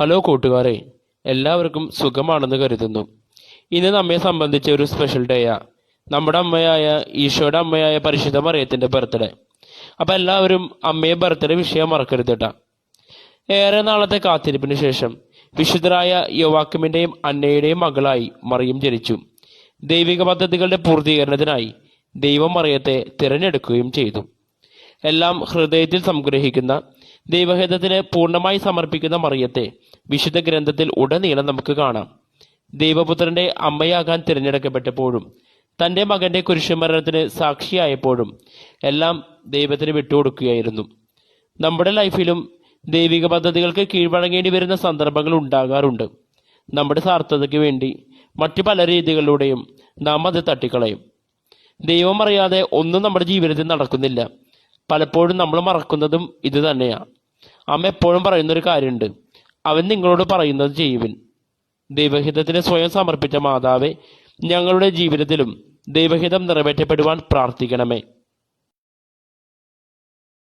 Hello കൂട്ടുകാരെ എല്ലാവർക്കും സുഖമാണെന്ന് കരുതുന്നു. ഇന്ന് നമ്മെ സംബന്ധിച്ച ഒരു സ്പെഷ്യൽ ഡേയാ നമ്മുടെ അമ്മയായ ഈശോയുടെ അമ്മയായ പരിശുദ്ധ മറിയത്തിന്റെ ബർത്ത്ഡേ അപ്പൊ എല്ലാവരും അമ്മയെ ബർത്ത്ഡേ വിഷയം മറക്കരുത് കേട്ടാ ഏറെ നാളത്തെ കാത്തിരിപ്പിന് ശേഷം വിശുദ്ധരായ യുവാക്കുമിന്റെയും അന്നയുടെയും മകളായി മറിയം ജനിച്ചു. ദൈവിക പദ്ധതികളുടെ പൂർത്തീകരണത്തിനായി ദൈവം മറിയത്തെ തിരഞ്ഞെടുക്കുകയും ചെയ്തു. എല്ലാം ഹൃദയത്തിൽ സംഗ്രഹിക്കുന്ന ദൈവഹിതത്തിന് പൂർണമായി സമർപ്പിക്കുന്ന മറിയത്തെ വിശുദ്ധ ഗ്രന്ഥത്തിൽ ഉടനീളം നമുക്ക് കാണാം. ദൈവപുത്രന്റെ അമ്മയാകാൻ തിരഞ്ഞെടുക്കപ്പെട്ടപ്പോഴും തന്റെ മകന്റെ കുരിശുമരണത്തിന് സാക്ഷിയായപ്പോഴും എല്ലാം ദൈവത്തിന് വിട്ടുകൊടുക്കുകയായിരുന്നു. നമ്മുടെ ലൈഫിലും ദൈവിക പദ്ധതികൾക്ക് കീഴ്വഴങ്ങേണ്ടി വരുന്ന സന്ദർഭങ്ങൾ ഉണ്ടാകാറുണ്ട്. നമ്മുടെ സാർത്ഥതയ്ക്ക് വേണ്ടി മറ്റു പല രീതികളിലൂടെയും നാം അത് തട്ടിക്കളയും. ദൈവം അറിയാതെ ഒന്നും നമ്മുടെ ജീവിതത്തിൽ നടക്കുന്നില്ല. പലപ്പോഴും നമ്മൾ മറക്കുന്നതും ഇത് തന്നെയാ. അമ്മ എപ്പോഴും പറയുന്നൊരു കാര്യമുണ്ട്. അവൻ നിങ്ങളോട് പറയുന്നത് ചെയ്യുവിൻ. ദൈവഹിതത്തിന് സ്വയം സമർപ്പിച്ച മാതാവെ ഞങ്ങളുടെ ജീവിതത്തിലും ദൈവഹിതം നിറവേറ്റപ്പെടുവാൻ പ്രാർത്ഥിക്കണമേ.